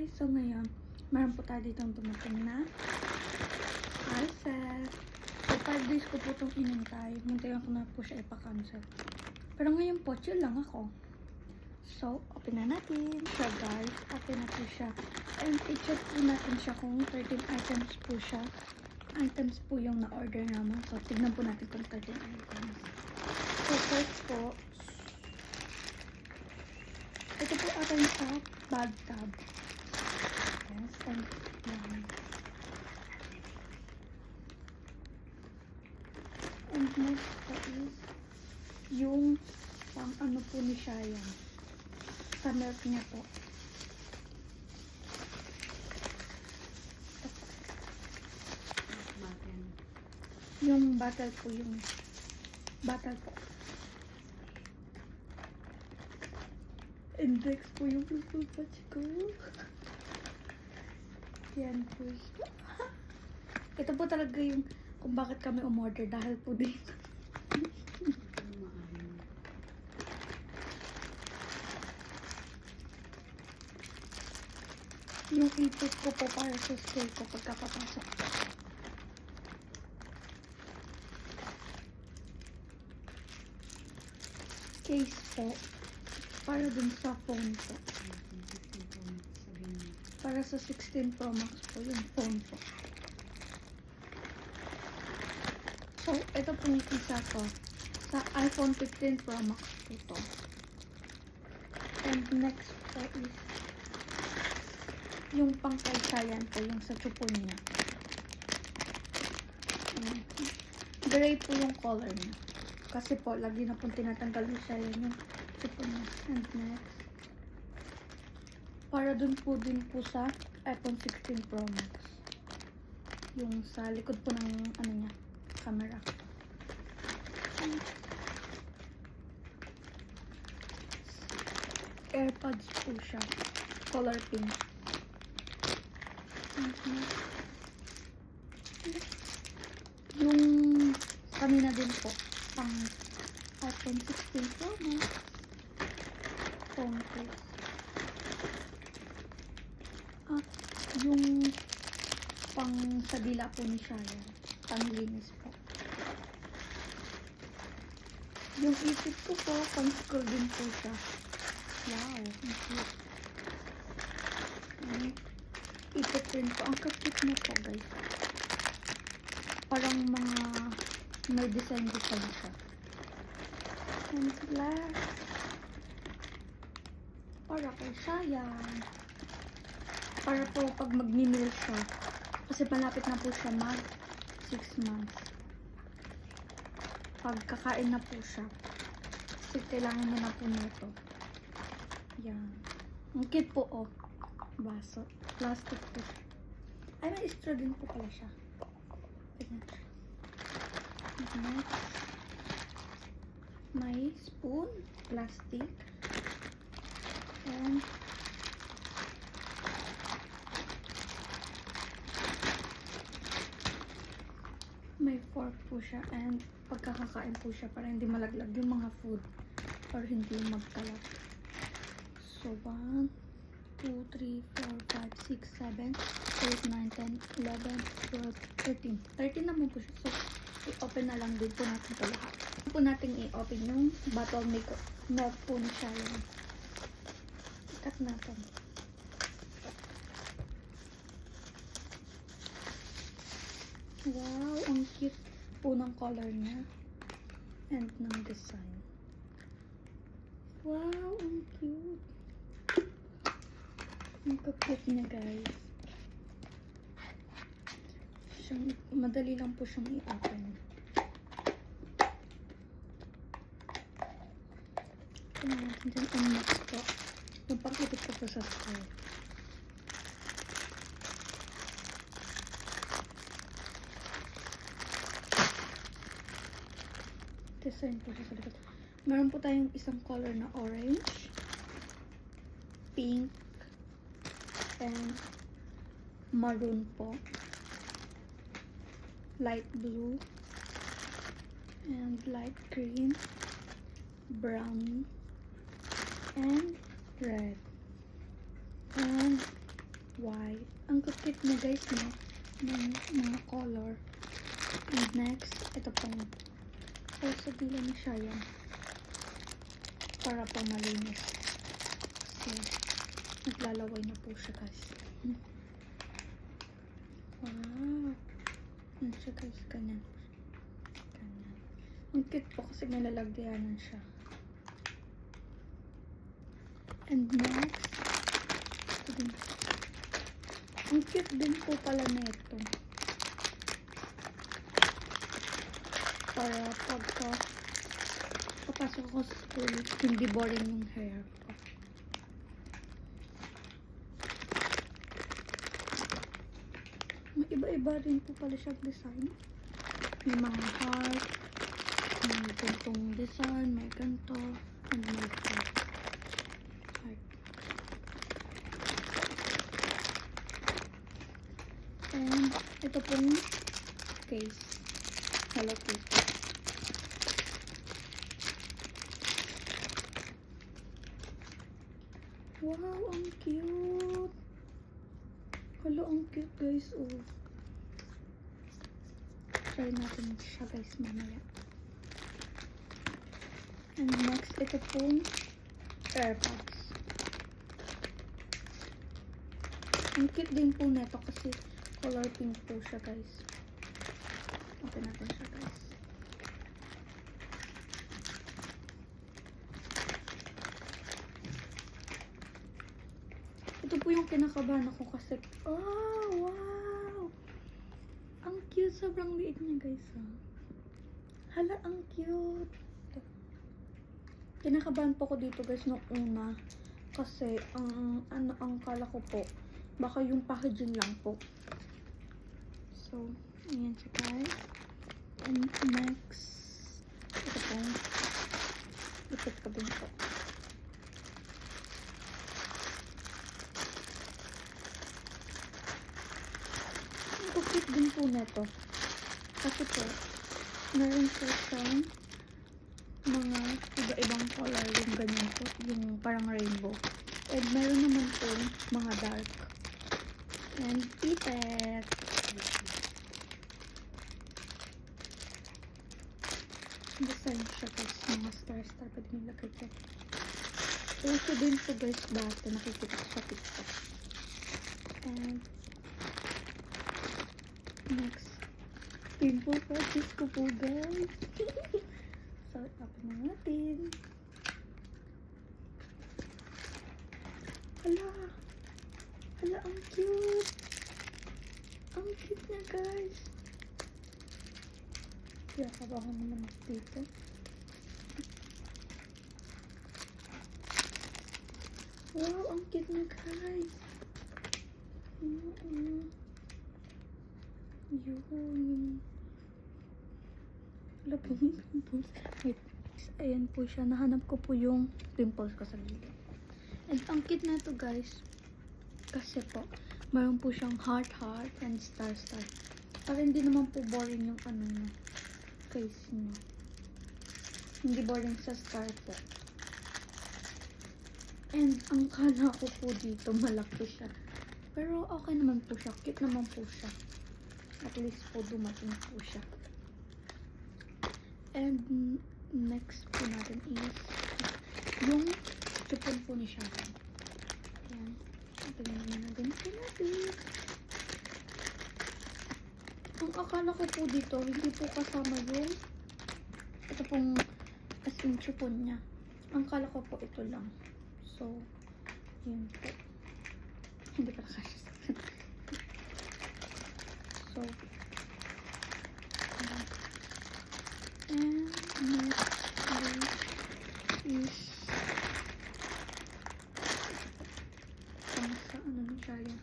guys! So ngayon, meron po tayo ditong dumating na parcel. So 5 days ko po itong inintay. Muntayan ko na po siya ipa-cancel. Pero ngayon po, chill lang ako. So, open na natin. So guys, open na po siya. And i-check po natin siya kung 13 items po siya. Items po yung na-order naman. So, tignan po natin kung 13 items. So, first po, ito po ating sa bathtub. Yes, and yan. And next po is yung pang ano po ni Shayan. Sa milk niya po. Yung bottle po yung bottle po. Index po yung purple patch ko. Yan po. Ito po talaga yung kung bakit kami umorder dahil po dito. yung ipit ko po para sa school ko pagkapapasok ko. Case po. Para dun sa phone po. Para sa 16 Pro Max po yung phone po. So, ito po yung isa ko. Sa iPhone 15 Pro Max po to. And next po is yung pangkaysayan po, yung sa chupo niya. Gray po yung color niya. Kasi po, lagi na pong tinatanggal yung sayan yung chupo niya. And next, para dun po din po sa iPhone 16 Pro Max. Yung sa likod po ng ano niya, camera. AirPods po siya. Color pink. Yung kanina din po, pang iPhone 16 Pro Max. Phone case. At yung pang sa dila po ni Shaya. Panglinis po. Yung isip ko po, pang scroll din po siya. Wow, ang cute. Rin po. Ang kakit mo po, guys. Parang mga may design-design siya. And glass. Para kay sayang. Para po pag magmimil siya. Kasi malapit na po siya mag 6 months. Pag kakain na po siya. Kasi kailangan niya na po nito. Yan. Ang cute po, oh. Baso. Plastic po. Ay, may straw din po pala siya. Siya. Next. May spoon. Plastic. And may fork po siya and pagkakakain po siya para hindi malaglag yung mga food or hindi magkalat. So, 1, 2, 3, 4, 5, 6, 7, 8, 9, 10, 11, 12, 13. 13 naman po siya. So, i-open na lang din po natin ito lahat. po natin i-open yung bottle milk milk po ni siya yun. Cut natin. Wow, ang cute po ng color niya. And ng design. Wow, ang cute. Ang cute niya, guys. Siyang, madali lang po siyang i-open. Ito natin dyan ang next po. Yung pang-ikot ko po sa school. Design po siya sa likod. Meron po tayong isang color na orange, pink, and maroon po. Light blue, and light green, brown, and red. And white. Ang cute mo guys, no? Ng mga color. And next, ito pong oh, sa dila na siya yan. Para po malinis. So, naglalaway na po siya guys. Hmm. Wow. Ano siya guys, ganyan. Ganyan. Ang cute po kasi nalalagyanan siya. And next, ito din. Ang cute din po pala na ito. Para pagka papasok ako sa school, hindi boring yung hair ko. May iba-iba rin po pala siyang design. May mga heart, may gantong design, may ganto, and may heart. And ito pong case. Hello Kitty. Wow, ang cute! Hala, ang cute guys, oh. Try natin siya guys mamaya. And next, ito pong AirPods. Ang cute din po neto kasi color pink po siya guys. Open natin siya guys. Ito po yung kinakabahan ako kasi, oh, wow! Ang cute, sobrang liit niya guys, ah. Hala, ang cute! Kinakabahan po ko dito guys nung una. Kasi, ang, ano, ang kala ko po, baka yung packaging lang po. So, ayan siya guys. And next, ito po. Ipit ko din po. Cute din po neto. Kasi po, meron po siyang mga iba-ibang color yung ganyan po, yung parang rainbow. And meron naman po mga dark. And ipet. Guys, mga star-star pa din nilagay ko. Also din po guys dati nakikita ko sa TikTok. And next, pimple patches ko po guys. so, open na natin. Hala! Hala, ang cute! Ang cute na guys! Kaya kabaho naman dito. Wow, ang cute na guys! Yun, po yung pimples. Wait, ayan po siya. Nahanap ko po yung pimples ko sa gilid. And ang cute na to guys. Kasi po, mayroon po siyang heart heart and star star. Para hindi naman po boring yung ano niya. Face niya. Hindi boring sa star po. And ang kala ko po dito, malaki siya. Pero okay naman po siya. Cute naman po siya. At least po dumating po siya. And next po natin is yung chupon po ni Sharon. Ayan. Na naman natin po natin. Ang akala ko po dito, hindi po kasama yung ito pong as in chupon niya. Ang akala ko po ito lang. So, yun po. Hindi pala kasya sa akin. So, ayan. And next is pang sa ano na siya yan.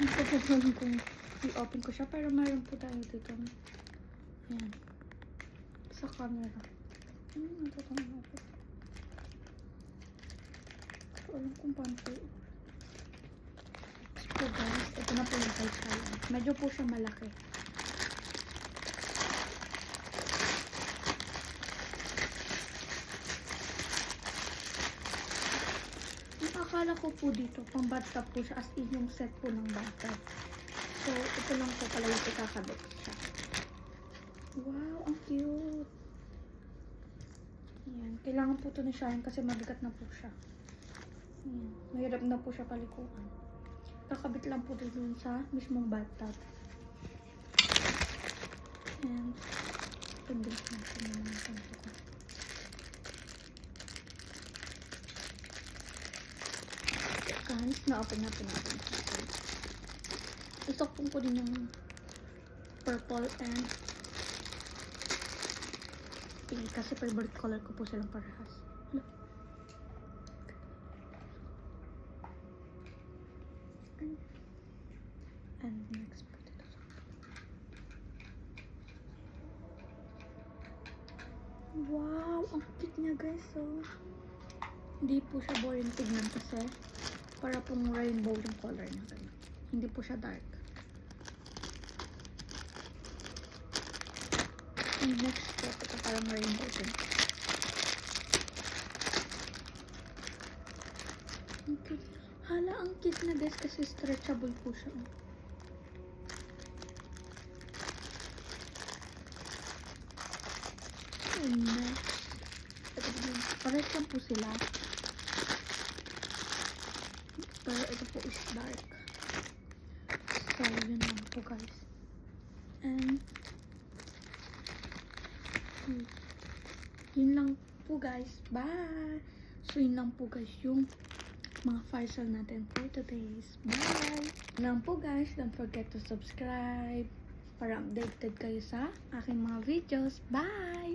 Hindi ko po alam kung i-open ko siya pero mayroon po tayo dito. Ayan. Sa camera. Ano yung So, alam kung paano So guys, ito na po yung niya. Medyo po siya malaki. Ang akala ko po dito, pang bathtub po siya as in yung set po ng bathtub. So, ito lang po pala yung ikakabit siya. Wow, ang cute. Ayan. Kailangan po ito na siya kasi mabigat na po siya. Ayan. Mahirap na po siya palikuan. Kakabit lang po ito sa mismong bathtub. And, pabilis natin yung mga kanto ko. Guys, na-open natin natin. Isok po din yung purple and pink kasi favorite color ko po silang parehas. And next dito sa Wow! Ang cute niya guys, oh. Hindi po siya boring tignan kasi para pong rainbow yung color niya. Hindi po siya dark. And next po, ito parang rainbow din. Cute. Hala, ang cute na guys kasi stretchable po siya. oh. Po sila. Pero ito po is dark. So, yun lang po guys. And, yun lang po guys. Bye! So, yun lang po guys yung mga parcel natin for today's. Bye! Lang po guys. Don't forget to subscribe para updated kayo sa aking mga videos. Bye!